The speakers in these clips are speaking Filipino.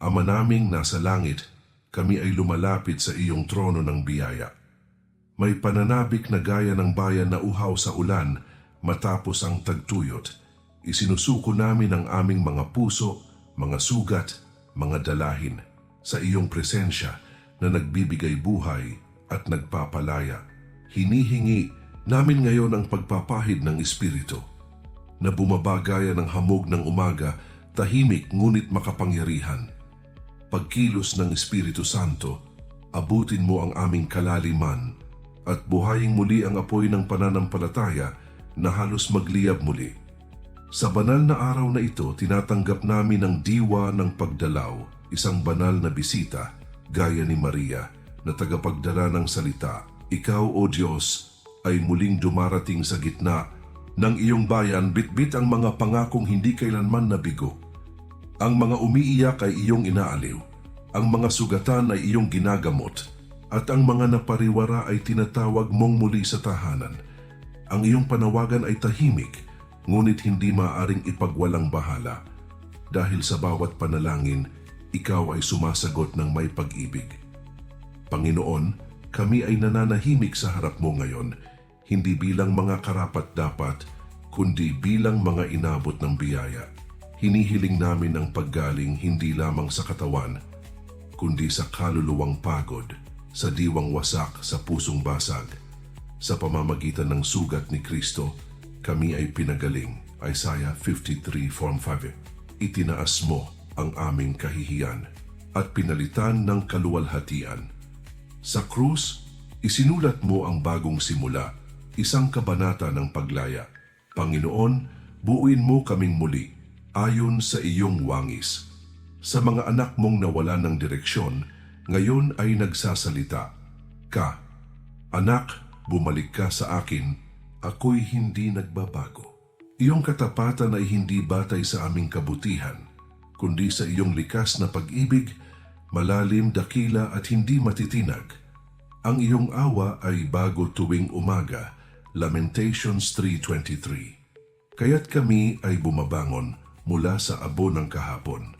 Ama naming nasa langit, kami ay lumalapit sa iyong trono ng biyaya. May pananabik na gaya ng bayan na uhaw sa ulan matapos ang tagtuyot. Isinusuko namin ang aming mga puso, mga sugat, mga dalahin sa iyong presensya na nagbibigay buhay at nagpapalaya. Hinihingi namin ngayon ang pagpapahid ng Espiritu na bumabagaya ng hamog ng umaga, tahimik ngunit makapangyarihan. Pagkilos ng Espiritu Santo, abutin mo ang aming kalaliman at buhayin muli ang apoy ng pananampalataya na halos magliyab muli. Sa banal na araw na ito, tinatanggap namin ang diwa ng pagdalaw, isang banal na bisita, gaya ni Maria, na tagapagdala ng salita. Ikaw, O Diyos, ay muling dumarating sa gitna ng iyong bayan, bitbit ang mga pangakong hindi kailanman nabigo. Ang mga umiiyak ay iyong inaaliw, ang mga sugatan ay iyong ginagamot, at ang mga napariwara ay tinatawag mong muli sa tahanan. Ang iyong panawagan ay tahimik, ngunit hindi maaring ipagwalang bahala. Dahil sa bawat panalangin, ikaw ay sumasagot ng may pag-ibig. Panginoon, kami ay nananahimik sa harap mo ngayon, hindi bilang mga karapat-dapat, kundi bilang mga inabot ng biyaya. Hinihiling namin ang paggaling hindi lamang sa katawan, kundi sa kaluluwang pagod, sa diwang wasak, sa pusong basag. Sa pamamagitan ng sugat ni Kristo, kami ay pinagaling. Isaiah 53 Form 5 Itinaas mo ang aming kahihiyan at pinalitan ng kaluwalhatian. Sa krus, isinulat mo ang bagong simula, isang kabanata ng paglaya. Panginoon, buuin mo kaming muli, ayon sa iyong wangis. Sa mga anak mong nawalan ng direksyon, ngayon ay nagsasalita. Ka, anak, bumalik ka sa akin, ako'y hindi nagbabago. Iyong katapatan ay hindi batay sa aming kabutihan, kundi sa iyong likas na pag-ibig, malalim, dakila at hindi matitinag. Ang iyong awa ay bago tuwing umaga, Lamentations 3.23. Kaya't kami ay bumabangon mula sa abo ng kahapon.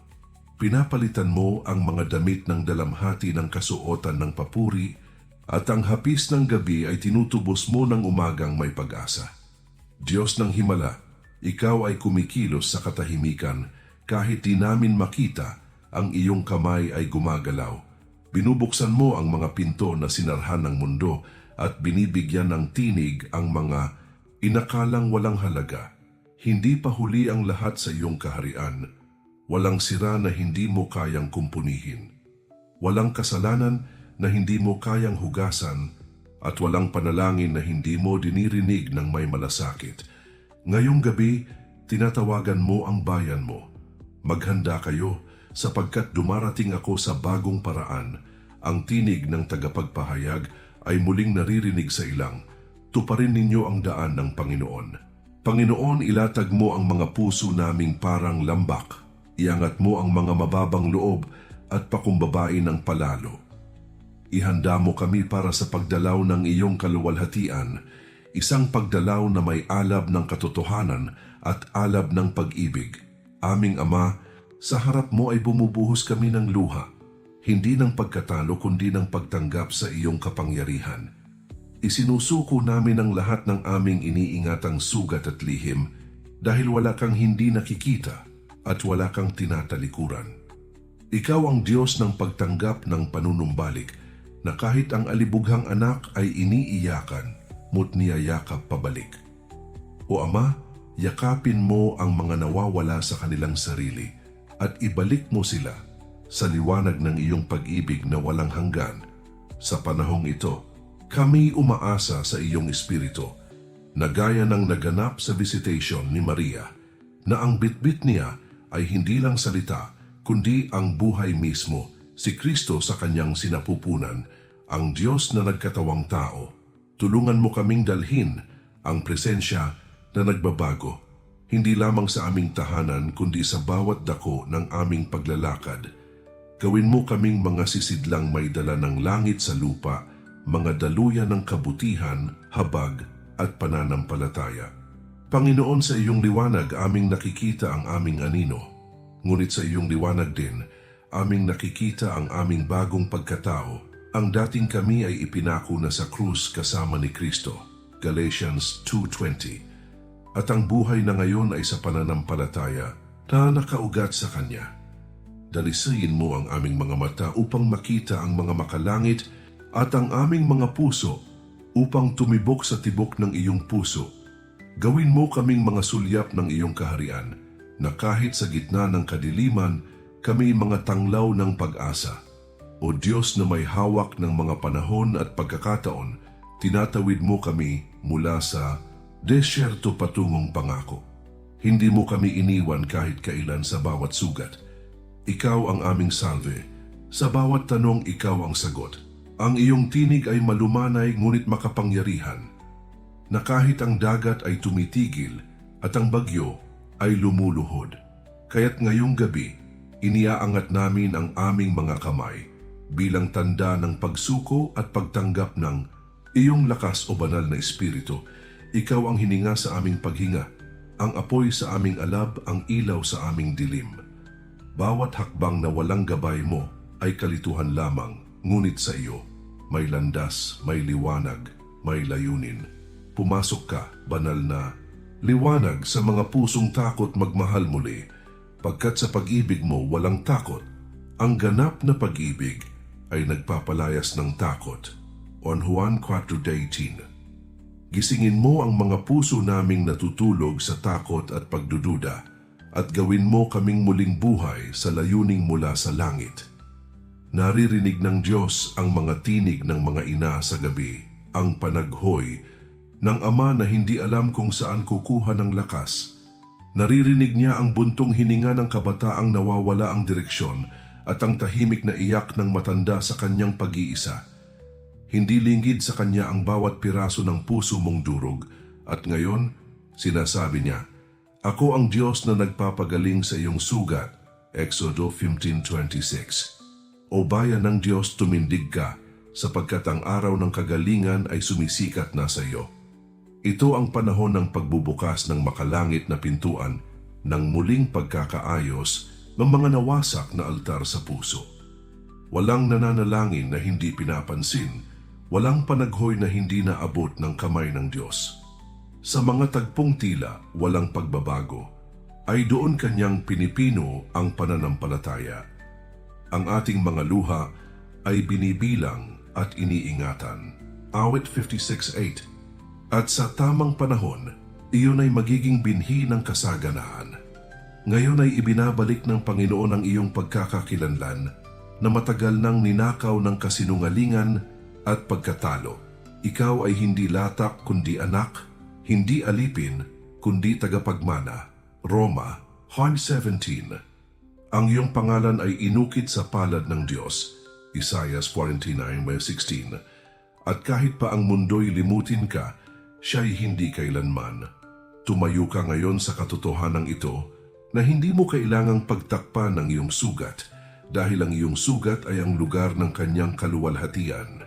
Pinapalitan mo ang mga damit ng dalamhati ng kasuotan ng papuri at ang hapis ng gabi ay tinutubos mo ng umagang may pag-asa. Diyos ng Himala, ikaw ay kumikilos sa katahimikan kahit di namin makita ang iyong kamay ay gumagalaw. Binubuksan mo ang mga pinto na sinarhan ng mundo at binibigyan ng tinig ang mga inakalang walang halaga. Hindi pa huli ang lahat sa iyong kaharian. Walang sira na hindi mo kayang kumpunihin. Walang kasalanan na hindi mo kayang hugasan at walang panalangin na hindi mo dinirinig ng may malasakit. Ngayong gabi, tinatawagan mo ang bayan mo. Maghanda kayo sapagkat dumarating ako sa bagong paraan. Ang tinig ng tagapagpahayag ay muling naririnig sa ilang. Tuparin ninyo ang daan ng Panginoon. Panginoon, ilatag mo ang mga puso naming parang lambak. Iangat mo ang mga mababang loob at pakumbabain ng palalo. Ihanda mo kami para sa pagdalaw ng iyong kaluwalhatian, isang pagdalaw na may alab ng katotohanan at alab ng pag-ibig. Aming Ama, sa harap mo ay bumubuhos kami ng luha, hindi ng pagkatalo kundi ng pagtanggap sa iyong kapangyarihan. Isinusuko namin ang lahat ng aming iniingatang sugat at lihim dahil wala kang hindi nakikita at wala kang tinatalikuran. Ikaw ang Diyos ng pagtanggap ng panunumbalik na kahit ang alibughang anak ay iniiyakan, mo't niyayakap pabalik. O Ama, yakapin mo ang mga nawawala sa kanilang sarili at ibalik mo sila sa liwanag ng iyong pag-ibig na walang hanggan. Sa panahong ito, kami umaasa sa iyong espiritu na gaya ng naganap sa visitation ni Maria na ang bitbit niya ay hindi lang salita kundi ang buhay mismo, si Kristo sa kanyang sinapupunan, ang Diyos na nagkatawang tao. Tulungan mo kaming dalhin ang presensya na nagbabago, hindi lamang sa aming tahanan kundi sa bawat dako ng aming paglalakad. Gawin mo kaming mga sisidlang may dala ng langit sa lupa, mga daluyan ng kabutihan, habag at pananampalataya. Panginoon sa iyong liwanag aming nakikita ang aming anino, ngunit sa iyong liwanag din aming nakikita ang aming bagong pagkatao. Ang dating kami ay ipinako na sa krus kasama ni Kristo. Galatians 2.20 At ang buhay na ngayon ay sa pananampalataya na nakaugat sa Kanya. Dalisayin mo ang aming mga mata upang makita ang mga makalangit at ang aming mga puso upang tumibok sa tibok ng iyong puso. Gawin mo kaming mga sulyap ng iyong kaharian na kahit sa gitna ng kadiliman, kami mga tanglaw ng pag-asa. O Diyos na may hawak ng mga panahon at pagkakataon, tinatawid mo kami mula sa desyerto patungong pangako. Hindi mo kami iniwan kahit kailan sa bawat sugat. Ikaw ang aming salve. Sa bawat tanong, ikaw ang sagot. Ang iyong tinig ay malumanay ngunit makapangyarihan. Na kahit ang dagat ay tumitigil at ang bagyo ay lumuluhod. Kaya't ngayong gabi, iniaangat namin ang aming mga kamay bilang tanda ng pagsuko at pagtanggap ng iyong lakas o banal na espiritu. Ikaw ang hininga sa aming paghinga, ang apoy sa aming alab, ang ilaw sa aming dilim. Bawat hakbang na walang gabay mo ay kalituhan lamang, ngunit sa iyo, may landas, may liwanag, may layunin. Pumasok ka, banal na, liwanag sa mga pusong takot magmahal muli, pagkat sa pag-ibig mo walang takot. Ang ganap na pag-ibig ay nagpapalayas ng takot. On Juan 4.18 Gisingin mo ang mga puso naming natutulog sa takot at pagdududa at gawin mo kaming muling buhay sa layuning mula sa langit. Naririnig ng Diyos ang mga tinig ng mga ina sa gabi, ang panaghoy ng ama na hindi alam kung saan kukuha ng lakas. Naririnig niya ang buntong hininga ng kabataang nawawala ang direksyon at ang tahimik na iyak ng matanda sa kanyang pag-iisa. Hindi lingid sa kanya ang bawat piraso ng puso mong durog at ngayon, sinasabi niya, Ako ang Diyos na nagpapagaling sa iyong sugat. Exodo 15.26 O bayan ng Diyos, tumindig ka, sapagkat ang araw ng kagalingan ay sumisikat na sa iyo. Ito ang panahon ng pagbubukas ng makalangit na pintuan ng muling pagkakaayos ng mga nawasak na altar sa puso. Walang nananalangin na hindi pinapansin, walang panaghoy na hindi naabot ng kamay ng Diyos. Sa mga tagpong tila, walang pagbabago, ay doon kanyang pinipino ang pananampalataya. Ang ating mga luha ay binibilang at iniingatan. Awit 56.8 At sa tamang panahon, iyon ay magiging binhi ng kasaganahan. Ngayon ay ibinabalik ng Panginoon ang iyong pagkakakilanlan na matagal nang ninakaw ng kasinungalingan at pagkatalo. Ikaw ay hindi latak kundi anak, hindi alipin kundi tagapagmana. Roma 1.17 Ang iyong pangalan ay inukit sa palad ng Diyos. Isaiah 49.16 At kahit pa ang mundo'y limutin ka, siya'y hindi kailanman. Tumayo ka ngayon sa katotohanan ito na hindi mo kailangang pagtakpan ng iyong sugat dahil ang iyong sugat ay ang lugar ng kanyang kaluwalhatian.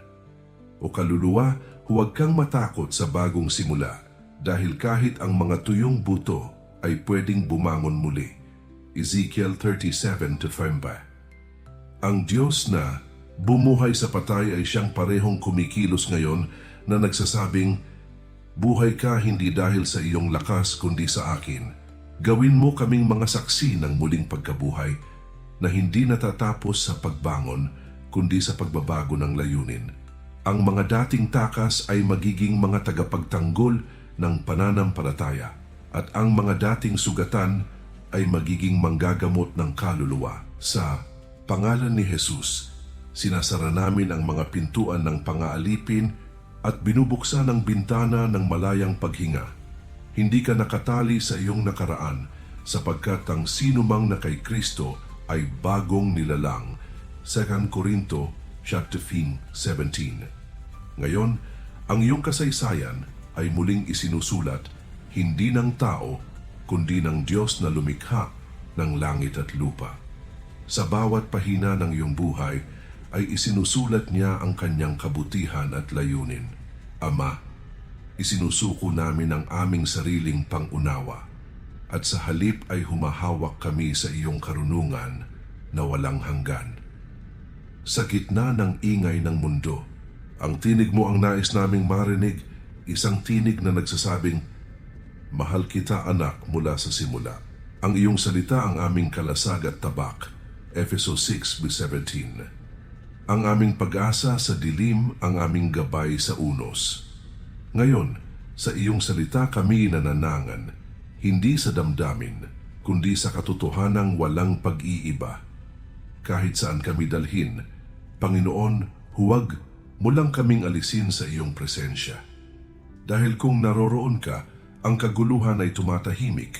O kaluluwa, huwag kang matakot sa bagong simula dahil kahit ang mga tuyong buto ay pwedeng bumangon muli. Ezekiel 37 to 5 Ang Diyos na bumuhay sa patay ay siyang parehong kumikilos ngayon na nagsasabing, Buhay ka hindi dahil sa iyong lakas kundi sa akin. Gawin mo kaming mga saksi ng muling pagkabuhay na hindi natatapos sa pagbangon kundi sa pagbabago ng layunin. Ang mga dating takas ay magiging mga tagapagtanggol ng pananampalataya at ang mga dating sugatan ay magiging manggagamot ng kaluluwa. Sa pangalan ni Jesus, sinasara namin ang mga pintuan ng pangaalipin at binubuksan ang bintana ng malayang paghinga. Hindi ka nakatali sa iyong nakaraan sapagkat ang sinumang na kay Kristo ay bagong nilalang. 2 Korinto chapter 17 Ngayon, ang iyong kasaysayan ay muling isinusulat hindi ng tao kundi ng Diyos na lumikha ng langit at lupa. Sa bawat pahina ng iyong buhay ay isinusulat niya ang kanyang kabutihan at layunin. Ama, isinusuko namin ang aming sariling pangunawa at sa halip ay humahawak kami sa iyong karunungan na walang hanggan. Sa gitna ng ingay ng mundo, ang tinig mo ang nais naming marinig, isang tinig na nagsasabing, Mahal kita anak mula sa simula. Ang iyong salita ang aming kalasag at tabak. Efeso 6:17. Ang aming pag-asa sa dilim ang aming gabay sa unos. Ngayon, sa iyong salita kami nananangan, hindi sa damdamin, kundi sa katotohanang walang pag-iiba. Kahit saan kami dalhin, Panginoon, huwag mo lang kaming alisin sa iyong presensya. Dahil kung naroroon ka, ang kaguluhan ay tumatahimik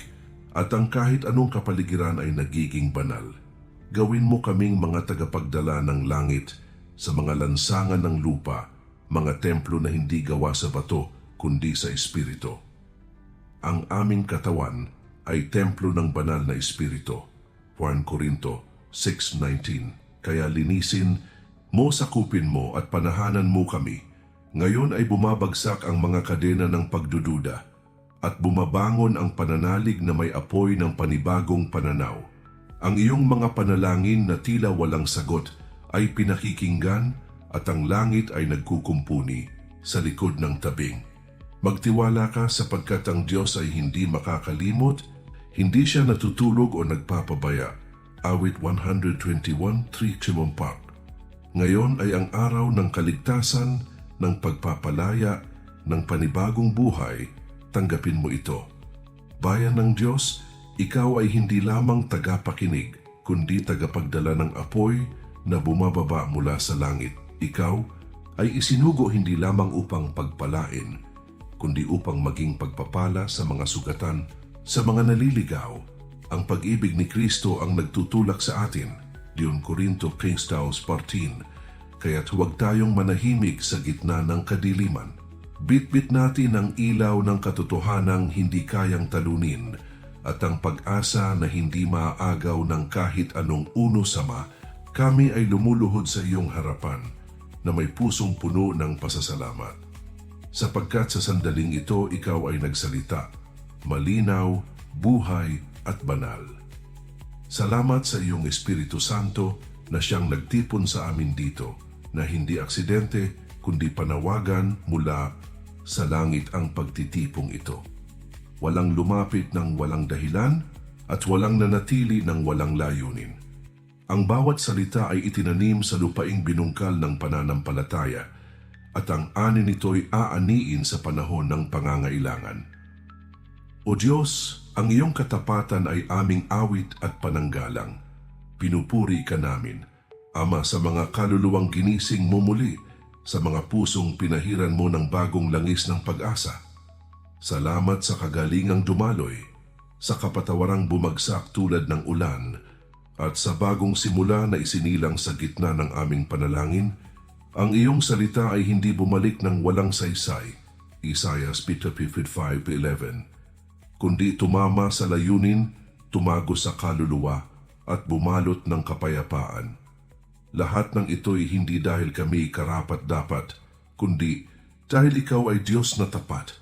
at ang kahit anong kapaligiran ay nagiging banal. Gawin mo kaming mga tagapagdala ng langit sa mga lansangan ng lupa, mga templo na hindi gawa sa bato kundi sa espiritu. Ang aming katawan ay templo ng banal na espiritu. 1 Corinto 6.19 Kaya linisin mo, sakupin mo at panahanan mo kami. Ngayon ay bumabagsak ang mga kadena ng pagdududa at bumabangon ang pananalig na may apoy ng panibagong pananaw. Ang iyong mga panalangin na tila walang sagot ay pinakikinggan at ang langit ay nagkukumpuni sa likod ng tabing. Magtiwala ka sapagkat ang Diyos ay hindi makakalimot, hindi siya natutulog o nagpapabaya. Awit 121, 3 Chimompak. Ngayon ay ang araw ng kaligtasan, ng pagpapalaya, ng panibagong buhay, tanggapin mo ito. Bayan ng Diyos, ikaw ay hindi lamang tagapakinig, kundi tagapagdala ng apoy na bumababa mula sa langit. Ikaw ay isinugo hindi lamang upang pagpalain, kundi upang maging pagpapala sa mga sugatan, sa mga naliligaw. Ang pag-ibig ni Kristo ang nagtutulak sa atin. Diyon Corinto 15.14 Kaya't huwag tayong manahimik sa gitna ng kadiliman. Bitbit natin ang ilaw ng katotohanang hindi kayang talunin at ang pag-asa na hindi maaagaw ng kahit anong uno sama, kami ay lumuluhod sa iyong harapan na may pusong puno ng pasasalamat. Sapagkat sa sandaling ito ikaw ay nagsalita, malinaw, buhay at banal. Salamat sa iyong Espiritu Santo na siyang nagtipon sa amin dito na hindi aksidente kundi panawagan mula sa langit ang pagtitipong ito. Walang lumapit ng walang dahilan at walang nanatili ng walang layunin. Ang bawat salita ay itinanim sa lupaing binungkal ng pananampalataya at ang ani nito'y aaniin sa panahon ng pangangailangan. O Diyos, ang iyong katapatan ay aming awit at pananggalang. Pinupuri ka namin, Ama sa mga kaluluwang ginising mo muli, sa mga pusong pinahiran mo ng bagong langis ng pag-asa. Salamat sa kagalingang dumaloy, sa kapatawarang bumagsak tulad ng ulan, at sa bagong simula na isinilang sa gitna ng aming panalangin, ang iyong salita ay hindi bumalik ng walang saysay, Isaiah 55.11 kundi tumama sa layunin, tumago sa kaluluwa at bumalot ng kapayapaan. Lahat ng ito'y hindi dahil kami karapat-dapat, kundi dahil ikaw ay Diyos na tapat,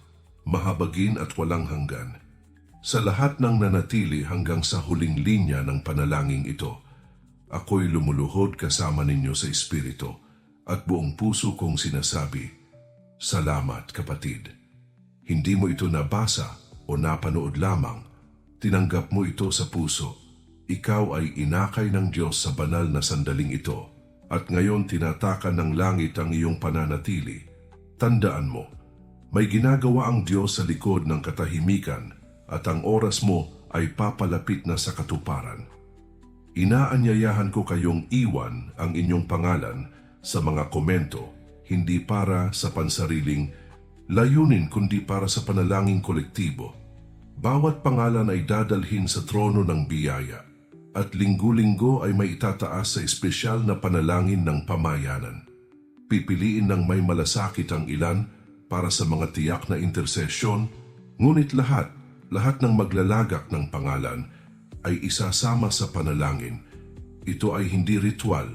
mahabagin at walang hanggan. Sa lahat ng nanatili hanggang sa huling linya ng panalangin ito, ako'y lumuluhod kasama ninyo sa Espiritu at buong puso kong sinasabi, Salamat kapatid. Hindi mo ito nabasa o napanood lamang, tinanggap mo ito sa puso. Ikaw ay inakay ng Diyos sa banal na sandaling ito at ngayon tinatakan ng langit ang iyong pananatili. Tandaan mo, may ginagawa ang Diyos sa likod ng katahimikan at ang oras mo ay papalapit na sa katuparan. Inaanyayahan ko kayong iwan ang inyong pangalan sa mga komento, hindi para sa pansariling layunin kundi para sa panalangin kolektibo. Bawat pangalan ay dadalhin sa trono ng biyaya at linggo-linggo ay may itataas sa espesyal na panalangin ng pamayanan. Pipiliin ng may malasakit ang ilan para sa mga tiyak na intersesyon, ngunit lahat, lahat ng maglalagak ng pangalan ay isasama sa panalangin. Ito ay hindi ritual,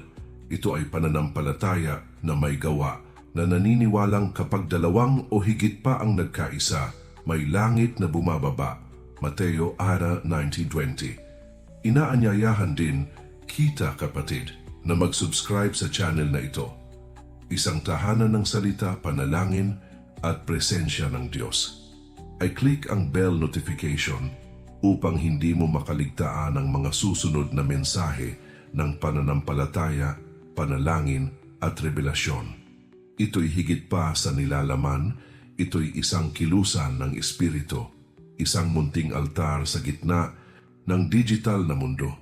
ito ay pananampalataya na may gawa na naniniwalang kapag dalawang o higit pa ang nagkaisa, may langit na bumababa. Mateo 6.19 Inaanyayahan din, kita kapatid na mag-subscribe sa channel na ito. Isang tahanan ng salita, panalangin at presensya ng Diyos. Ay click ang bell notification upang hindi mo makaligtaan ang mga susunod na mensahe ng pananampalataya, panalangin at revelasyon. Ito'y higit pa sa nilalaman, ito'y isang kilusan ng Espiritu, isang munting altar sa gitna ng digital na mundo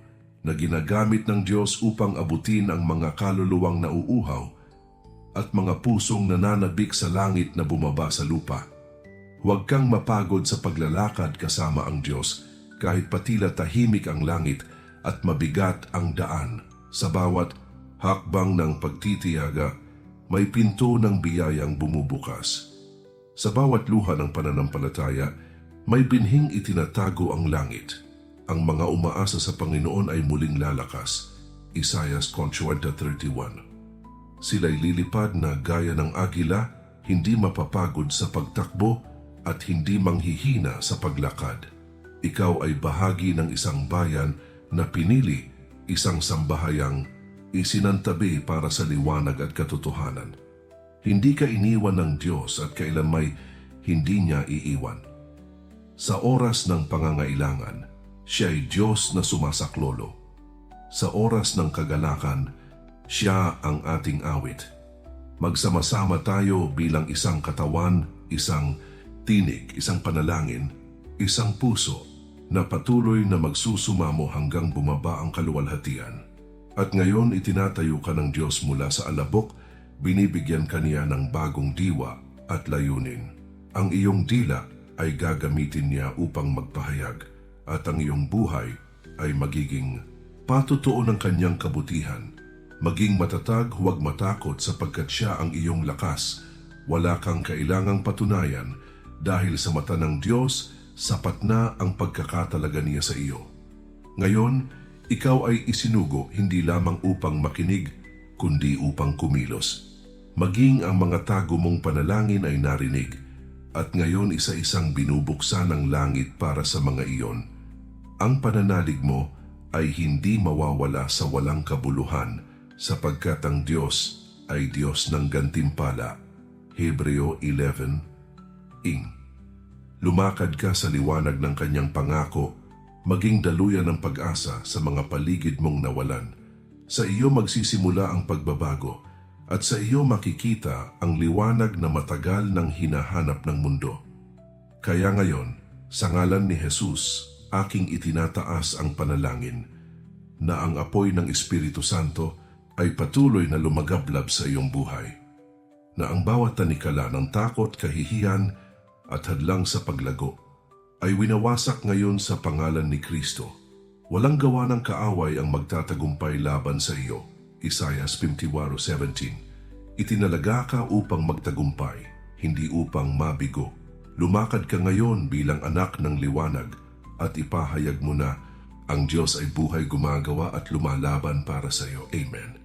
na ginagamit ng Diyos upang abutin ang mga kaluluwang nauuhaw at mga pusong nananabik sa langit na bumaba sa lupa. Huwag kang mapagod sa paglalakad kasama ang Diyos kahit patila tahimik ang langit at mabigat ang daan. Sa bawat hakbang ng pagtitiyaga, may pinto ng biyayang bumubukas. Sa bawat luha ng pananampalataya, may binhing itinatago ang langit. Ang mga umaasa sa Panginoon ay muling lalakas. Isaiah 40.31 Sila'y lilipad na gaya ng agila, hindi mapapagod sa pagtakbo at hindi manghihina sa paglakad. Ikaw ay bahagi ng isang bayan na pinili, isang sambahayang isinantabi para sa liwanag at katotohanan. Hindi ka iniwan ng Diyos at kailan may hindi niya iiwan. Sa oras ng pangangailangan, siya ay Diyos na sumasaklolo. Sa oras ng kagalakan, siya ang ating awit. Magsama-sama tayo bilang isang katawan, isang tinig, isang panalangin, isang puso na patuloy na magsusumamo hanggang bumaba ang kaluwalhatian. At ngayon itinatayo ka ng Diyos mula sa alabok, binibigyan kaniya ng bagong diwa at layunin. Ang iyong dila ay gagamitin niya upang magpahayag at ang iyong buhay ay magiging patutuo ng kanyang kabutihan. Maging matatag, huwag matakot sapagkat siya ang iyong lakas. Wala kang kailangang patunayan dahil sa mata ng Diyos, sapat na ang pagkakatalaga niya sa iyo. Ngayon, ikaw ay isinugo hindi lamang upang makinig, kundi upang kumilos. Maging ang mga tago mong panalangin ay narinig, at ngayon isa-isang binubuksan ng langit para sa mga iyon. Ang pananalig mo ay hindi mawawala sa walang kabuluhan sapagkat ang Diyos ay Diyos ng gantimpala. Hebreo 11, Ing. Lumakad ka sa liwanag ng kanyang pangako, maging daluyan ng pag-asa sa mga paligid mong nawalan. Sa iyo magsisimula ang pagbabago at sa iyo makikita ang liwanag na matagal nang hinahanap ng mundo. Kaya ngayon, sa ngalan ni Jesus, aking itinataas ang panalangin na ang apoy ng Espiritu Santo ay patuloy na lumagablab sa iyong buhay. Na ang bawat tanikala ng takot, kahihiyan at hadlang sa paglago ay winawasak ngayon sa pangalan ni Kristo. Walang gawa ng kaaway ang magtatagumpay laban sa iyo. Isaiah 51.17 Itinalaga ka upang magtagumpay, hindi upang mabigo. Lumakad ka ngayon bilang anak ng liwanag at ipahayag mo na ang Diyos ay buhay gumagawa at lumalaban para sa iyo. Amen.